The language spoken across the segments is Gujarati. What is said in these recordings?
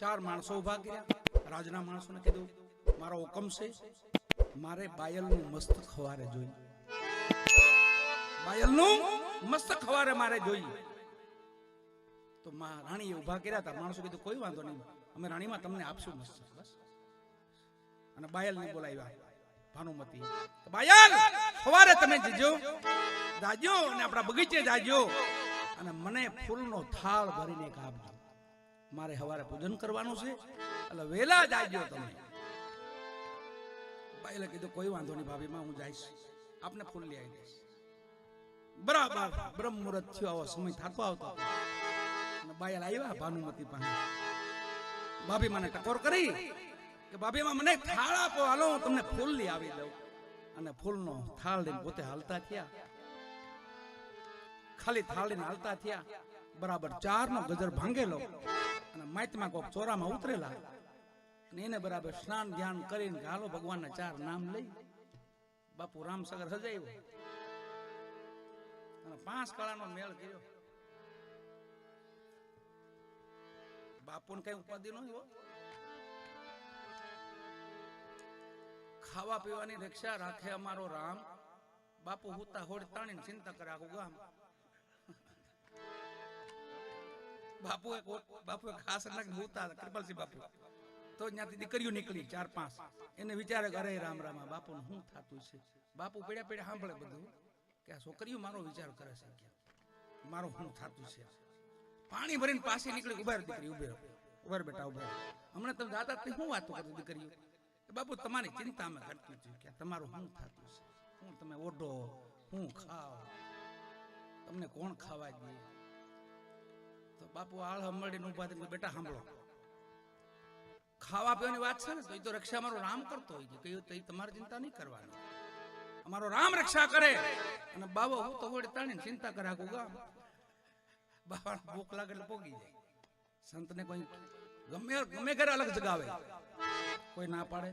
ચાર માણસો ઊભા કર્યા. રાજના માણસોને કીધું, મારો હુકમ છે, મારે બાયલનું મસ્તક ખવારે જોઈએ બાયલનું મસ્તક ખવારે મારે જોઈએ તો મા રાણીએ ઊભા કર્યા હતા. માણસો કીધું, કોઈ વાંધો નહીં, અમે રાણીમાં તમને આપશું મસ્તક. બસ. અને બાયલને બોલાવ્યા, ભાનુમતી બાયલ સવારે તમે જજો, જાજો અને આપણા બગીચે જાજો. અને મને ફૂલનો થાળ ભરીને એક આપજો મારે સવારે પૂજન કરવાનું છે. એટલે વેલા જાજો તમે. બાયલે કીધું, કોઈ વાંધો નહીં ભાભીમાં હું જઈશ. આપને ફૂલ લઈ આવી દઈશ. બરાબર બ્રહ્મ મુહૂર્ત થયો, આવો સમય થતો આવતો બાયલ આવ્યા ભાનુમતી પાસે. ભાભી, મને ટકોર કરી કે ભાભીમાં મને થાળ આપો. હાલો, હું તમને ફૂલ લઈ આવી દઉં. અને ફૂલનો થાળ લઈને પોતે હાલતા થયા. ખાલી થાળ લઈને હાલતા થયા. બરાબર ચાર નો ગજર ભાંગેલો. અને માતમાં કોક ચોરામાં ઉતરેલા. અને એને બરાબર સ્નાન ધ્યાન કરીને હાલો ભગવાનના ચાર નામ લઈ. બાપુ રામસાગર સજાવ્યો અને પાંચ કળાનો મેળ કર્યો. બાપુને કઈ ઉપાધિ ન ખાવા પીવાની રક્ષા રાખે અમારો રામ. બાપુ હુતા હોડ તાણીને ચિંતા કરે આખું ગામ. બાપુ એક બાપુ એક ખાસ નાખ હુતા કૃપાલસિંહ બાપુ તો ત્યાંથી દીકરીઓ નીકળી, ચાર પાંચ. એને વિચારે અરે રામ, રામા બાપુ શું થતું છે? બાપુ પેડ્યા પેડ્યા સાંભળે બધું કે આ છોકરીઓ મારો વિચાર કરે છે મારો શું થતું છે? પાણી ભરીને પાસે નીકળી ઊભા દીકરી, ઉભે ઊભા બેટા, ઊભા હમણાં તમે દાદા તે શું વાતો કરતી દીકરીઓ? બાપુ, તમારી ચિંતા અમે કરતી હતી કે તમારું શું થતું છે? શું તમે ઓઢો? શું ખાવ તમને કોણ ખાવા દે? તો બાપુ આળ ને ઊભા થઈને બેટા, સાંભળો. ખાવા પીવાની વાત છે ને, તો એ તો રક્ષા અમારો રામ કરતો હોય કહ્યું તો એ તમારે ચિંતા નહીં કરવાની. અમારો રામ રક્ષા કરે. અને બાબો હું તો વડે તાણીને ચિંતા કરે ગુગા ગામ. ભૂખ લાગે એટલે પોગી જાય. સંતને કોઈ ગમે ગમે ઘરે અલગ જગાવે. કોઈ ના પાડે.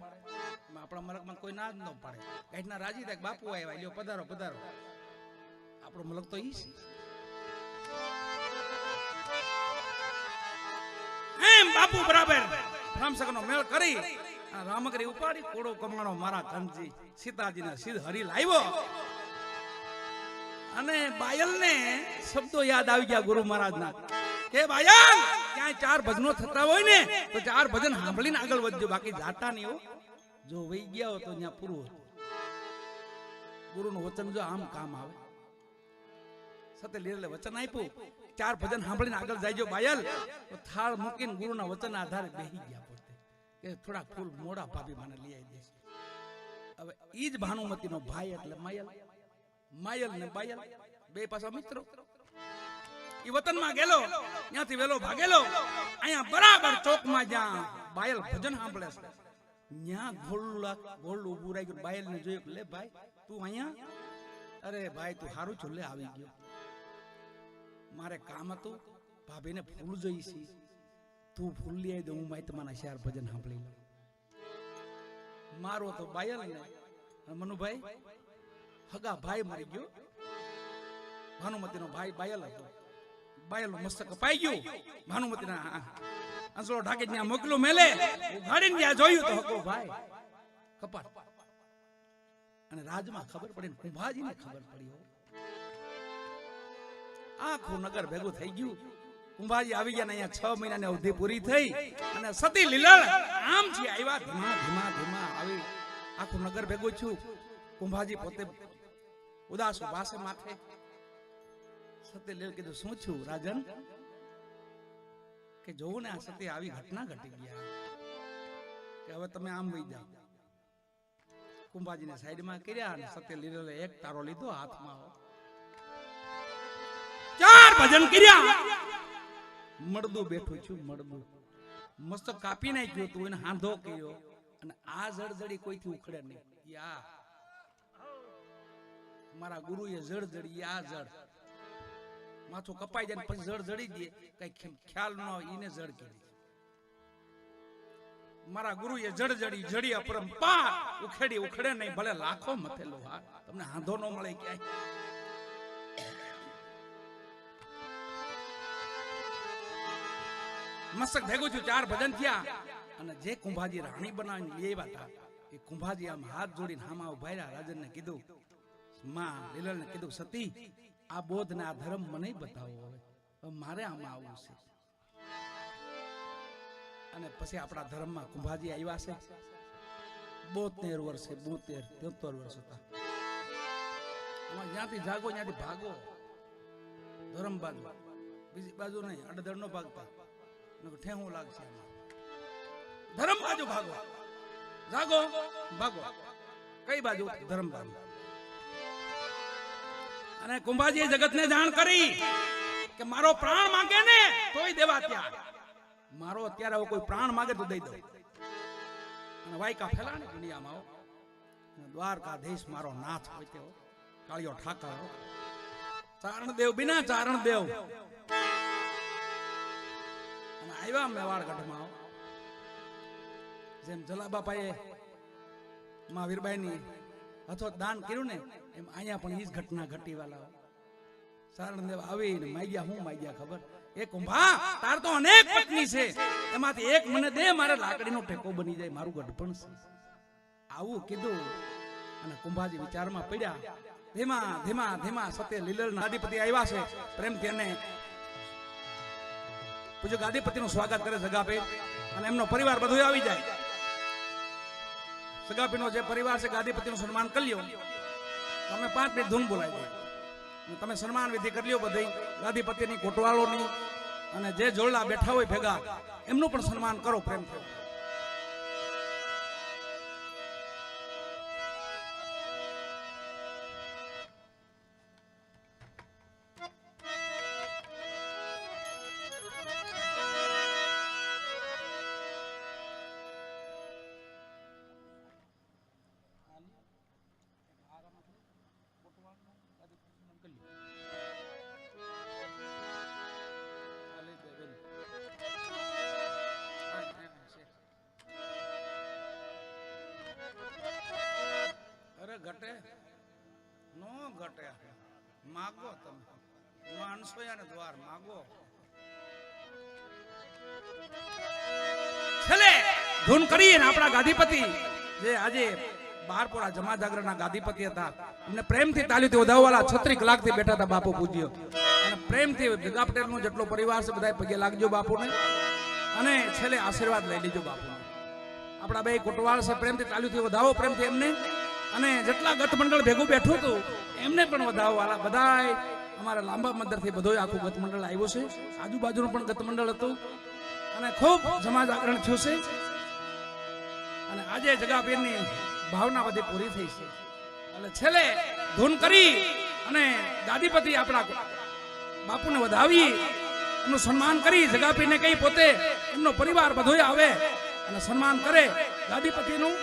આપણા મલકમાં કોઈ ના જ ન પાડે. ગાઈડના રાજી થાય બાપુ આવ્યા, લ્યો, પધારો પધારો. આપણો મલક તો ઈ છે. બાપુ બરાબર. રામસકનો મેળ કરી અને રામગરી ઉપાડી કોડો કમાણો મારા કંજી સીતાજીના સીધ હરી લાવ્યો. અને બાયલને શબ્દો યાદ આવી ગયા ગુરુ મહારાજના. કે બાયલ, ક્યાંય ચાર ભજનો થતા હોય ને, તો ચાર ભજન સાંભળીને આગળ વધજો. બાકી જાતા નહીં જો વહી ગયા હો તો ત્યાં પૂરું હતું. ગુરુનું વચન જો આમ કામ આવે. સતે લીલે વચન આપ્યું. ચાર ભજન સાંભળીને આગળ જાયજો બાયલ. તો થાળ મૂકીને ગુરુના વચન આધારે બેહી ગયા પોતે. કે થોડા ફૂલ મોડા ભાભી મને લઈ આવી દેશે. હવે ઈ જ ભાનુમતીનો ભાઈ એટલે માયલ. માયલ ને બાયલ. બે પાછા મિત્રો. ઈ વતનમાં ગેલો ત્યાંથી વેલો ભાગેલો. અહીંયા બરાબર ચોકમાં જ્યાં બાયલ ભજન સાંભળે છે. ત્યાં ગોળું ગોળ ઉભું રાખ્યું. બાયલ ને જોયું લે ભાઈ, તું અહીંયા? અરે ભાઈ, તું સારું છો. લે, આવી ગયો. મારે કામ હતું. ભાભીને ફૂલ જોઈ તું ફૂલ લઈ આવી દે હું માઈ તમારા શહેર ભજન સાંભળી લઉં. મારો તો બાયલ ને. મનુભાઈ, હગા ભાઈ મરી ગયો. ભાનુમતીનો ભાઈ બાયલ હતો. બાયલનું મસ્તક કપાઈ ગયું. ભાનુમતીના અંસળો ઢાકે ત્યાં મોકલું મેલે. ઉઘાડીને ત્યાં જોયું તો હકો ભાઈ. કપાટ અને રાજમાં ખબર પડી ને ખબર પડી હો. આખું નગર ભેગું થઈ ગયું. કુંભાજી આવી ગયા અહીંયા છ મહિનાની અવધિ પૂરી થઈ અને સતી લીલાળ આમ છે આવ્યા, ધીમા ધીમા ધીમા આવી આખું નગર ભેગું છું કુંભાજી પોતે ઉદાસ ઊભા માથે. સતી લીલ કીધું, શું છું રાજન? કે જોવું ને આ સતી આવી ઘટના ઘટી ગયા કે હવે તમે આમ વહી જાઓ. કુંભાજીને સાઈડમાં કર્યા અને સત્ય લીલલે એક તારો લીધો હાથમાં. ભજન કર્યા. મળદું બેઠું છું, મળદું. મસ્ત કાપી નાખ્યો તું, એને હાંધો કર્યો. અને આ જળજડી કોઈથી ઉખડે નહીં. યા. મારા ગુરુએ જળજડી આ જળ. માથું કપાઈ જાય પછી જળ જડી દે. કઈ ખ્યાલ ન હોય એને જળ કરી મારા ગુરુએ જળ જડી જડી અપરંપાર. ઉખેડી ઉખડે નહીં, ભલે લાખો મથેલો હા તમને હાંધો ન મળે ક્યાંય. મસ્તક ભેગું થયું, ચાર ભજન થયા. અને જે કુંભાજી રાણી બનાવીને લઈ હતા, એ કુંભાજી આમ હાથ જોડીને હામા ઊભા રહ્યા. રાજનને કીધું, માં, લીલલને કીધું, સતી, આ બોધ ને આ ધર્મ મને બતાવો હવે. મારે આમાં આવવું છે. અને પછી આપણા ધર્મમાં કુંભાજી આવ્યા છે. બોતેર વર્ષે, બોતેર તેતર વર્ષ હતા. જ્યાંથી જાગો, ત્યાંથી ભાગો. ધર્મ બાજુ. બીજી બાજુ નહીં અડધડ નો ભાગતા ઠેહું લાગશે ધર્મ બાજુ ભાગો. જાગો, ભાગો. કઈ બાજુ? ધર્મ બાજુ. અને કુંભાજીએ જગતને જાણ કરી કે મારો પ્રાણ માંગે ને તોય દેવા ત્યાં મારો અત્યારે આવો કોઈ પ્રાણ માંગે તો દઈ દઉં. અને વાયકા ફેલા ને દુનિયામાં દ્વારકાધીશ મારો નાથ હોય તેવો. કાળિયો ઠાકર ચારણ દેવ બિના ચારણદેવ. અને આવ્યા મેવાડગઢમાં જેમ જલાબાપાએ માં વીરબાઈની દાન કર્યું ને, એમ અહીંયા પણ એ જ ઘટના ઘટી વાલા. સારણદેવ આવીને માગ્યા, હું માગ્યા ખબર? એ કુંભા, તાર તો અનેક પત્ની છે. એમાંથી એક મને દે, મારે લાકડીનો ટેકો બની જાય, મારું ગઢપણ છે. આવું કીધું અને કુંભાજી વિચારમાં પડ્યા. ધીમા ધીમા ધીમા, સત્ય લીલર ગાદીપતિ આવ્યા છે. પ્રેમથી એને પૂજ્ય ગાદીપતિનું સ્વાગત કરે સગાપી અને એમનો પરિવાર બધો આવી જાય. સગાપીનો જે પરિવાર છે ગાદીપતિનું સન્માન કરી લ્યો. તમે પાંચ મિનિટ ધૂન બોલાવી દો. તમે સન્માન વિધિ કરી લ્યો બધી. ગાદીપતિની કોટવાળોની અને જે જોડલા બેઠા હોય ભેગા, એમનું પણ સન્માન કરો પ્રેમથી ઘટે? નો ઘટે. માગો તમે. માણસો ને દ્વાર માગો. છેલ્લે ધૂન કરીને આપણા ગાદીપતિ જે આજે બહારપુરા જમા જાગરણના ગાદીપતિ હતા. એમને પ્રેમથી તાલીથી વધાવવાલા છત્રી કલાકથી બેઠા હતા બાપુ પૂજ્ય. અને પ્રેમથી જગા પટેલનો જેટલો પરિવાર છે બધા પગે લાગજો બાપુને. અને છેલ્લે આશીર્વાદ લઈ લેજો બાપુને. આપણા બે કોટવાળ છે, પ્રેમથી તાલીથી વધાવો પ્રેમથી એમને. અને જેટલા ગત મંડળ ભેગું બેઠું હતું, એમને પણ વધાવો વાલા બધાય અમારા લાંબા મંદિરથી બધો આખું ગત મંડળ આવ્યું છે. આજુબાજુનું પણ ગત મંડળ હતું. અને ખૂબ સમાજ આગરણ થયું છે. અને આજે જગાપીરની ભાવના બધી પૂરી થઈ છે. એટલે છેલ્લે ધૂન કરી અને ગાદીપતિ આપણા બાપુને વધાવી, એમનું સન્માન કરી જગાપીને કહી પોતે એમનો પરિવાર બધોય આવે અને સન્માન કરે ગાદીપતિનું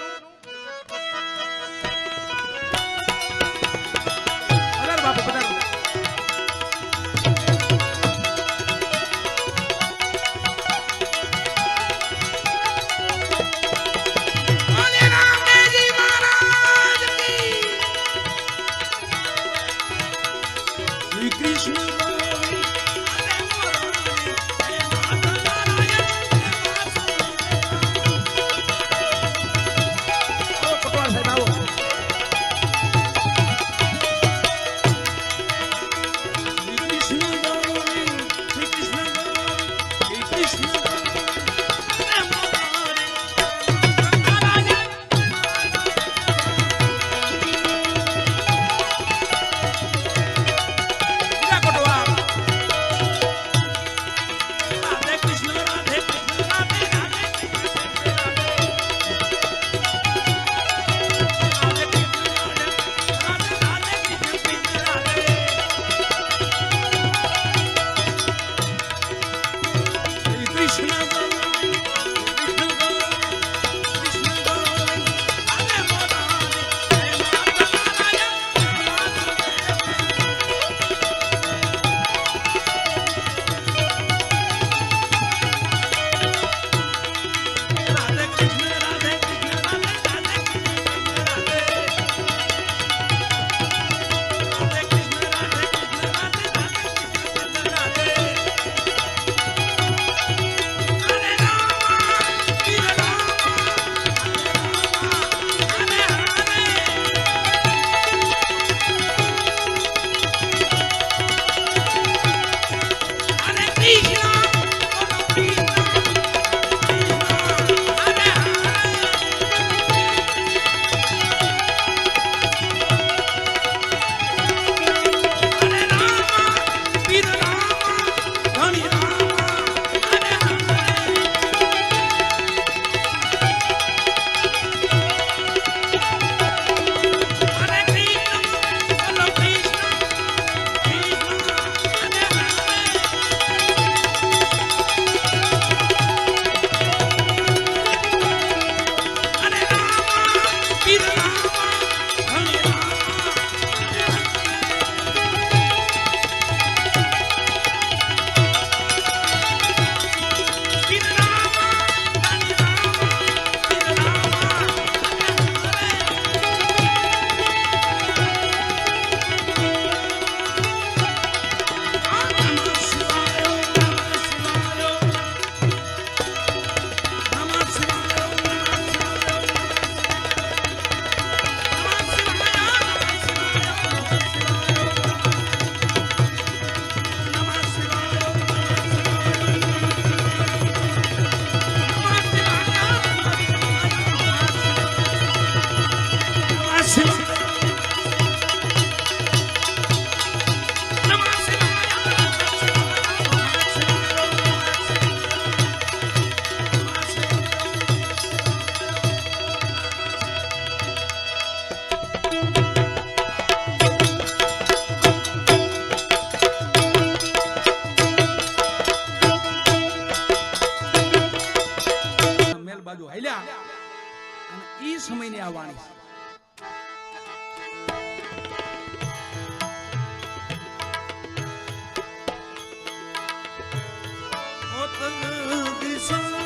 Jesus.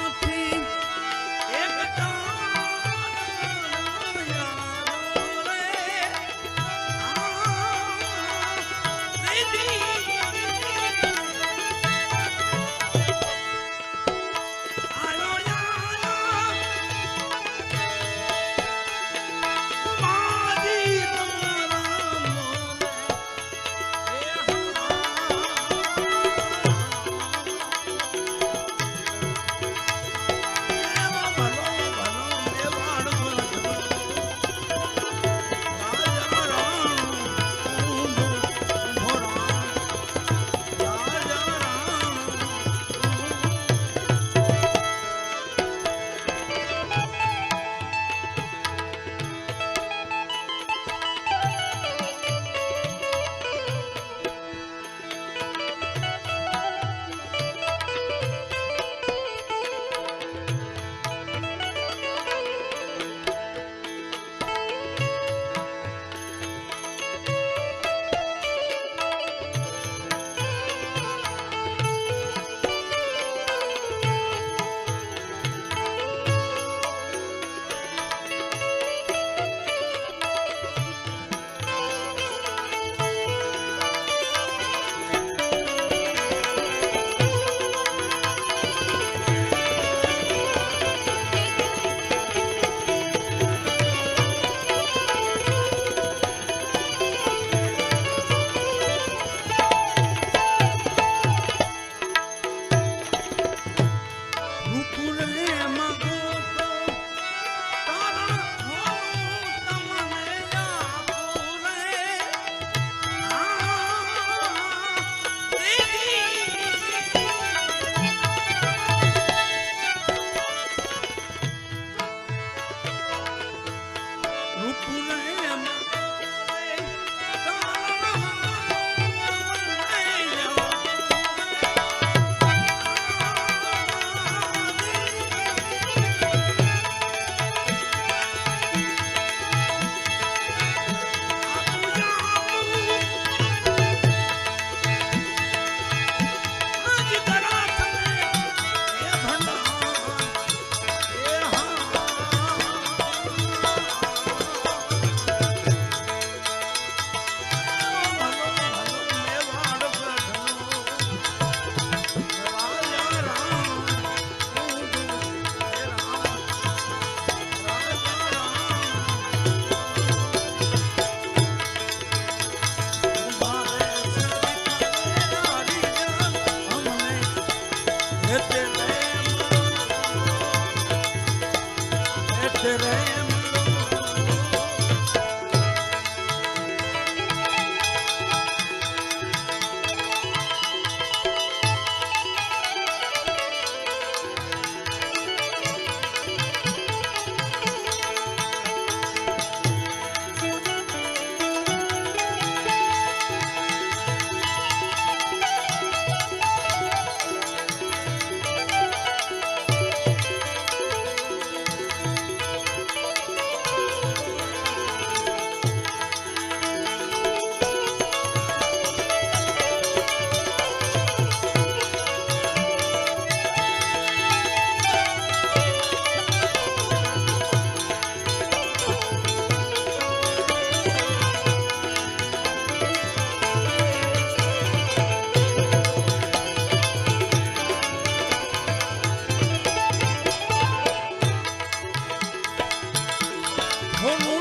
Oh.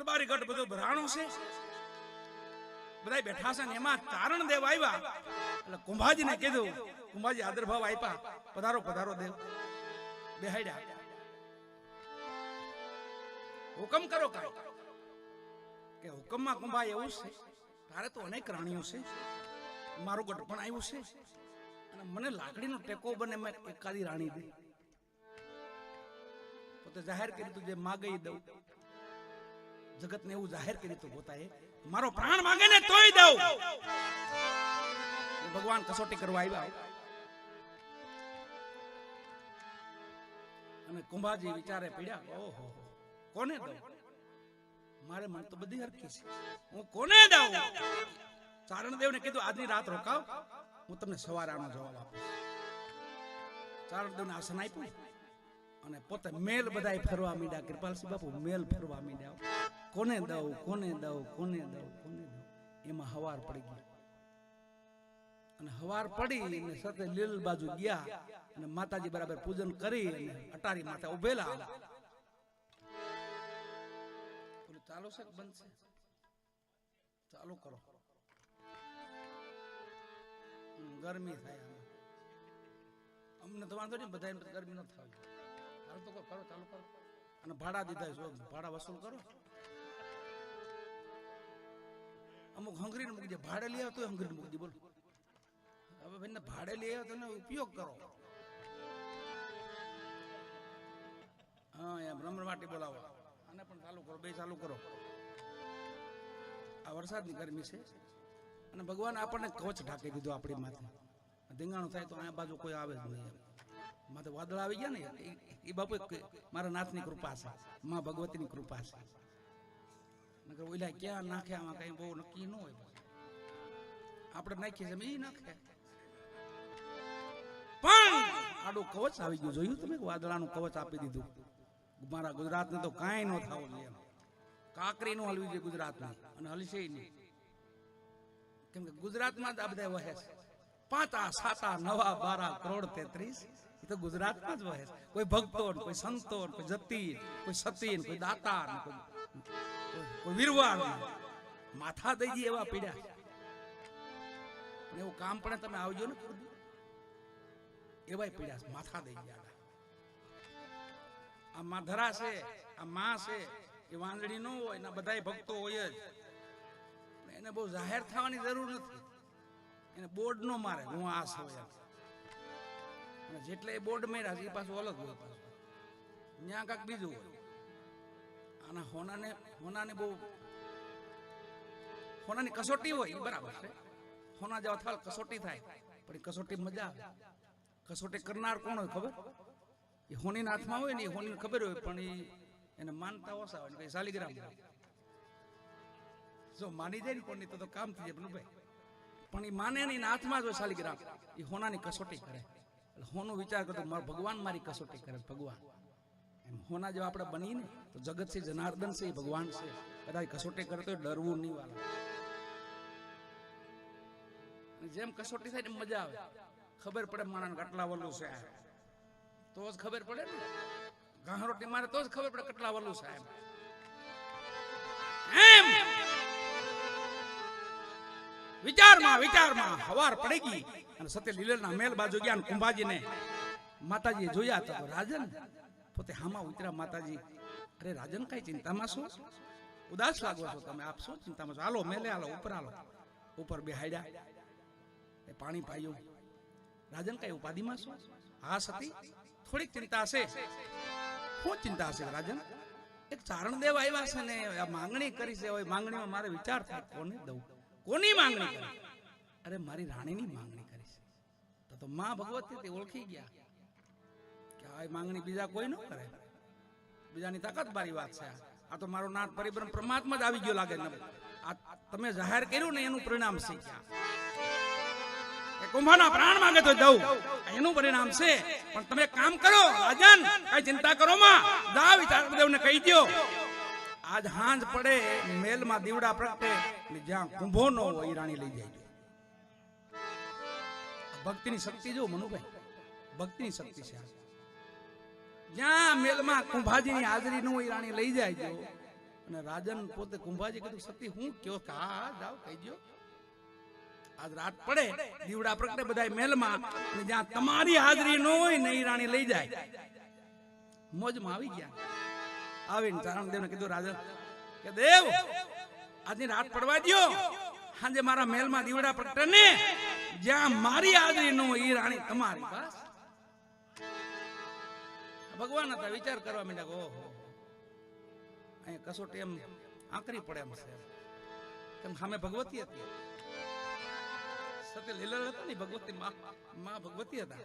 દરબારી ગઢ બધો ભરાણો છે. બધા બેઠા છે એમાં તારણ દેવ આવ્યા. એટલે કુંભાજીને કીધું, કુંભાજી આદરભાવ આપ્યા પધારો પધારો દેવ. બેહાડ્યા હુકમ કરો કાંઈ. કે હુકમમાં કુંભા એવું છે, તારે તો અનેક રાણીઓ છે. મારું ગઢ પણ આવ્યું છે. અને મને લાકડીનો ટેકો બને, મેં એકાદી રાણી દે પોતે જાહેર કરી તું જે માગી દઉં જગતને એવું જાહેર કરી તું પોતાએ મારો પ્રાણ માંગે ને તોય દઉં. ભગવાન કસોટી કરવા આવ્યા. અને કુંભાજી વિચારે પીડ્યા, ઓહો, કોને દઉં? મારે મન તો બધી હરકી છે. હું કોને દઉં? ચારણદેવને કીધું, આજની રાત રોકાવ, હું તમને સવારે આનો જવાબ આપીશ ચારણદેવને આસન આપ્યું અને પોતે મેલ બધાય ફરવા માંડ્યા. કૃપાલસિંહ બાપુ, મેલ ફરવા માંડ્યા. કોને દઉં કોને દઉં કોને દઉં કોને દઉં? એમાં હવાર પડી ગઈ. અને હવાર પડી અને સાથે લીલ બાજુ ગયા અને માતાજી બરાબર પૂજન કરી અને અટારી માતા ઉભેલા. ચાલુ છે કે ચાલુ કરો. ગરમી થાય અમને તો વાંધો નહીં બધા ગરમી ન થાય. ચાલુ તો કરો, ચાલુ કરો. અને ભાડા દીધા ભાડા વસૂલ કરો. અમુક હંગરીને મૂકી દે ભાડે લઈ આવો તો હંગરીને મૂકી દે બોલો. હવે ભાઈને ભાડે લઈ આવ્યો તો ઉપયોગ કરો. હા, એમ રમણ માટે બોલાવો. આને પણ ચાલુ કરો, બે ચાલુ કરો. આ વરસાદની ગરમી છે. અને ભગવાન આપણને કવચ ઢાંકી દીધું આપણી માથે. ધીંગાણું થાય તો આ બાજુ કોઈ આવે જ નહીં માથે વાદળ આવી ગયા ને, એ બાપુ મારા નાથની કૃપા છે. મા ભગવતીની કૃપા છે. નકર ઓલા ક્યાં નાખે, આમાં કઈ બહુ નક્કી ન હોય આપણે નાખીએ છીએ એ નાખે. પણ આડું કવચ આવી ગયું, જોયું તમે? વાદળાનું કવચ આપી દીધું. મારા ગુજરાતને તો કાંઈ ન થવું જોઈએ એમ. નું હલવી જોઈએ ગુજરાતમાં અને હલશે નહીં. કેમ કે ગુજરાતમાં જ આ બધા વહે છે. પાંચા, સાતા, નવા, બારા, કરોડ તેત્રીસ એ તો ગુજરાતમાં જ વહે છે. કોઈ ભક્તો કોઈ સંતો કોઈ જતી કોઈ સતી કોઈ દાતા કોઈ ને. માથા દઈ દઈએ એવા પીડ્યા. એવું કામ પણ તમે આવજો ને એવાય પીડ્યા માથા દઈ ગયા આ માધરા છે, આ માં છે, એ વાંદડી ન હોય એના બધાય ભક્તો હોય જ. એને બહુ જાહેર થવાની જરૂર નથી. એને બોર્ડ નો મારે, હું આ એમ. અને જેટલે બોર્ડ મેળ્યા છે, એ પાછું અલગ હોય ત્યાં કાંક બીજું હોય. આના હોનાને હોનાને બહુ હોનાની કસોટી હોય બરાબર છે. હોના જેવા થાળ કસોટી થાય, પણ એ કસોટી મજા આવે. કસોટી કરનાર કોણ હોય ખબર? એ હોનીના હાથમાં હોય ને એ હોનીને ખબર હોય, પણ એને માનતા ઓછા હોય કઈ શાલિગ્રામ જો માની જાય ને કોણની, તો કામ થઈ જાય ભાઈ. પણ એ માને નહીં હાથમાં જ હોય શાલિગ્રામ. એ હોનાની કસોટી કરે. એટલે હોનું વિચાર કરતો, મારો ભગવાન મારી કસોટી કરે, ભગવાન. એમ હોના જેવા આપણે બની ને તો જગત છે જનાર્દન છે ભગવાન છે. કદાચ કસોટી કરતો ડરવું નહીં વાલા જેમ કસોટી થાય ને મજા આવે. ખબર પડે માણસ કેટલા વલું છે તો જ ખબર પડે ને. ઘાહ રોટી મારે તો જ ખબર પડે કેટલા વલું છે વિચારમાં વિચારમાં હવાર પડી ગઈ અને સત્ય લીલરના મેલ બાજુ ગયા કુંભાજી કુંભાજીને માતાજી જોયા તો રાજન પોતે હામાં ઉતર્યા, માતાજી. અરે રાજન, કઈ ચિંતામાં શું ઉદાસ લાગો છો તમે. આપ શું ચિંતામાં છો? હાલો, મેલે, હાલો, ઉપર હાલો. ઉપર બેહાડ્યા. એ પાણી પાયું. રાજન, કઈ ઉપાધિમાં શું હા સતી થોડીક ચિંતા છે શું ચિંતા હશે રાજન? એક ચારણ દેવ આવ્યા છે ને, આ માંગણી કરી છે. હવે માંગણીમાં મારે વિચાર થાય, કોને દઉં? કોની માંગણી કરી? અરે મારી રાણીની માંગણી કરી છે. તો માં ભગવતી તે ઓળખી ગયા. માંગણી બીજા કોઈ ન કરે. બીજાની તાકાત બારી વાત છે. આ. તો મારો નાથ પરિભ્રમ પરમાત્મા જ આવી ગયો લાગે ને આ તમે જાહેર કર્યું ને એનું પરિણામ છે કુંભાના પ્રાણ માંગે તો દઉં એનું પરિણામ છે. પણ તમે કામ કરો, રાજન, કઈ ચિંતા કરો માં. દા વિચાર દેવને કહી દો આજ હાંજ પડે, મેલમાં દીવડા પ્રગટે, ને જ્યાં કુંભો નો હોય રાણી લઈ જાય. ભક્તિની શક્તિ જો મનુભાઈ, ભક્તિની શક્તિ છે. આ. જ્યાં મેલમાં કુંભાજીની હાજરી નું રાણી લઈ જાય અને રાજન પોતે કુંભાજી કીધું, સતી, હું કયો? હા હા, જાઓ, કહી દો આજ રાત પડે, દીવડા પ્રગટે બધા મેલમાં. જ્યાં તમારી હાજરી ન હોય રાણી લઈ જાય. મોજમાં આવી ગયા. આવીને ચારણદેવને કીધું રાજા કે દેવ, આજની રાત પડવા દો સાંજે મારા મેલમાં દીવડા પ્રગટે ને જ્યાં મારી હાજરી ન હોય ઈ રાણી તમારી. બસ. ભગવાન હતા, વિચાર કરવા માંડ્યા ઓહો અહીંયા કસોટી એમ આંકરી પડે એમ છે. કેમ સામે ભગવતી હતી. સત્ય લીલા હતા ને, ભગવતી મા ભગવતી હતા.